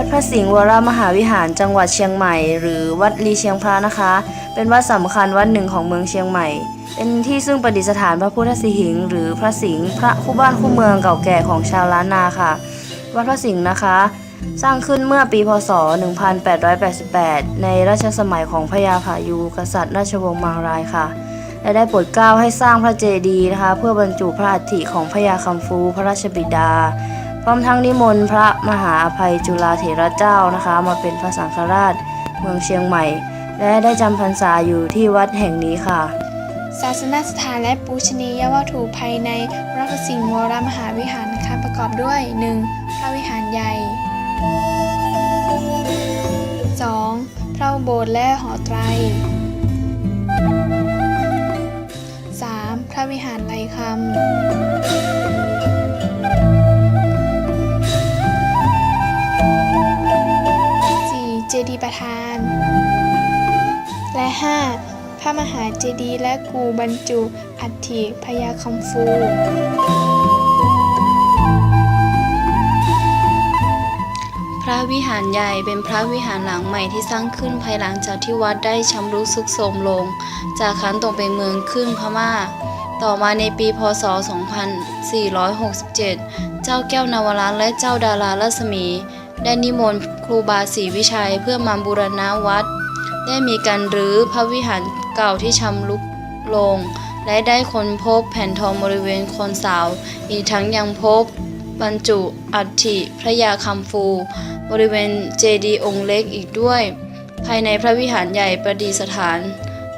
วัดพระสิงห์วรมหาวิหารจังหวัดเชียงใหม่ หรือวัดลีเชียงพระนะคะ เป็นวัดสำคัญวัดหนึ่งของเมืองเชียงใหม่ เป็นที่ซึ่งประดิษฐานพระพุทธสิหิงค์หรือพระสิงห์พระคู่บ้านคู่เมืองเก่าแก่ของชาวล้านนาค่ะ วัดพระสิงห์นะคะ สร้างขึ้นเมื่อปีพศ 1888 ในรัชสมัยของพระยาผายูกษัตริย์ราชวงศ์มางรายค่ะและได้โปรดเกล้าให้สร้างพระเจดีย์นะคะ เพื่อบรรจุพระอัฐิของพระยาคัมฟูพระราชบิดา ร้อมทั้งนิมนต์พระมหาอภัยจุฬาเถระเจ้านะคะ มาเป็นพระสังฆราชเมืองเชียงใหม่ และได้จำพรรษาอยู่ที่วัดแห่งนี้ค่ะ ศาสนสถานและปูชนียวัตถุภายในวัดพระสิงห์วรมหาวิหารนะคะประกอบด้วย 1. พระวิหารใหญ่ 2. พระโบสถ์และหอไตร 3. พระวิหารไหลคำ ดีย์ประธาน และ 5. พระมหาเจดีย์และกูบรรจุอัฐิพญาคัมฟูพระวิหารใหญ่เป็นพระวิหารหลังใหม่ที่สร้างขึ้นภายหลังจากที่วัดได้ชำรุดทรุดโทรมลง จากขันตกเป็นเมืองขึ้นพม่า ต่อมาในปีพศ 2467 เจ้าแก้วนวรัตน์และเจ้าดารารัศมี ได้นิมนต์ครูบาศรีวิชัยเพื่อมาบูรณะวัด ได้มีการรื้อพระวิหารเก่าที่ชำรุดลง และได้ค้นพบแผ่นทองบริเวณโคนเสา อีกทั้งยังพบบรรจุอัฐิพระยาคัมฟู บริเวณเจดีย์องค์เล็กอีกด้วย ภายในพระวิหารใหญ่ประดิษฐาน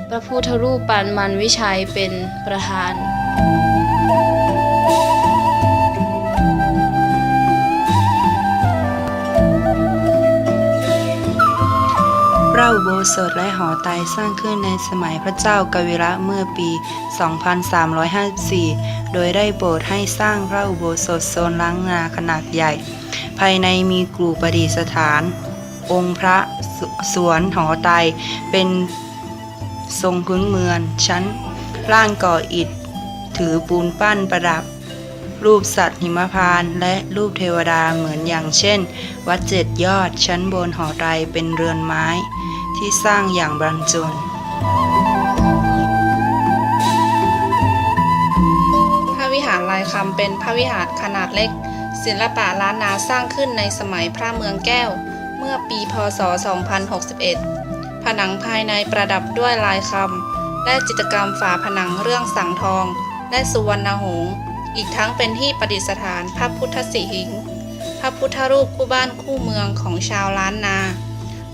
พระพุทธรูปปานมันวิชัยเป็นประธาน โบสถและหอไตสร้างขึ้นในสมัยพระเจ้ากวิระเมื่อปี 2354 โดยได้โปรดให้สร้างพระอุโบสถโซนล้างนาขนาดใหญ่ ภายในมีกรูประดิษฐาน องค์พระสสวนหอไตเป็นทรงพื้นเมืองชั้นล่างก่ออิฐ ถือปูนปั้นประดับ รูปสัตว์หิมพานต์และรูปเทวดาเหมือนอย่างเช่น วัดเจ็ดยอดชั้นบนหอไตรเป็นเรือนไม้ ที่สร้างอย่างบรรจงพระวิหารลายคำเป็นพระวิหารขนาดเล็ก ศิลปะล้านนาสร้างขึ้นในสมัยพระเมืองแก้ว เมื่อปีพศ 2061 ผนังภายในประดับด้วยลายคำและจิตรกรรมฝาผนังเรื่องสังทอง และสุวรรณหงส์อีกทั้งเป็นที่ประดิษฐานพระพุทธสิหิงค์พระพุทธรูปคู่บ้านคู่เมืองของชาวล้านนา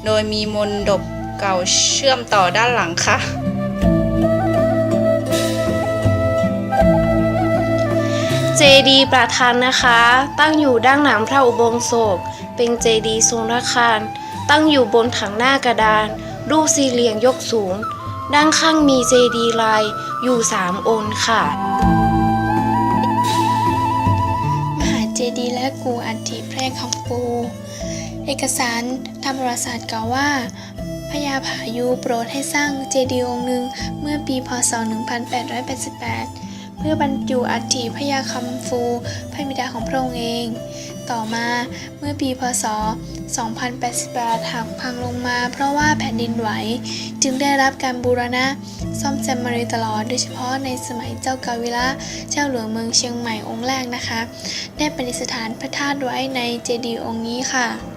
โดยมีมนดบ เก่าเชื่อมต่อด้านหลังค่ะ เจดีย์ประธานนะคะ ตั้งอยู่ด้านหลังพระอุโบสถเป็นเจดีย์ทรงระฆังตั้งอยู่บนถังหน้ากระดาน รูปสี่เหลี่ยมยกสูง ด้านข้างมีเจดีย์ลายอยู่สามองค์ค่ะมหาเจดีย์และกูอัฐิพระยาคัมฟูเอกสารทางประวัติศาสตร์กล่าวว่า พญาผายูโปรดให้สร้างเจดีย์องค์หนึ่งเมื่อปีพศ 1888 เพื่อบรรจุอัฐิพญาคัมฟูพระบิดาของพระองค์เอง ต่อมาเมื่อปีพศ 2088 หักพังลงมาเพราะว่าแผ่นดินไหว จึงได้รับการบูรณะซ่อมแซมมาโดยตลอด โดยเฉพาะในสมัยเจ้ากาวิระเจ้าหลวงเมืองเชียงใหม่องค์แรกนะคะ ได้ประดิษฐานพระธาตุไว้ในเจดีย์องค์นี้ค่ะ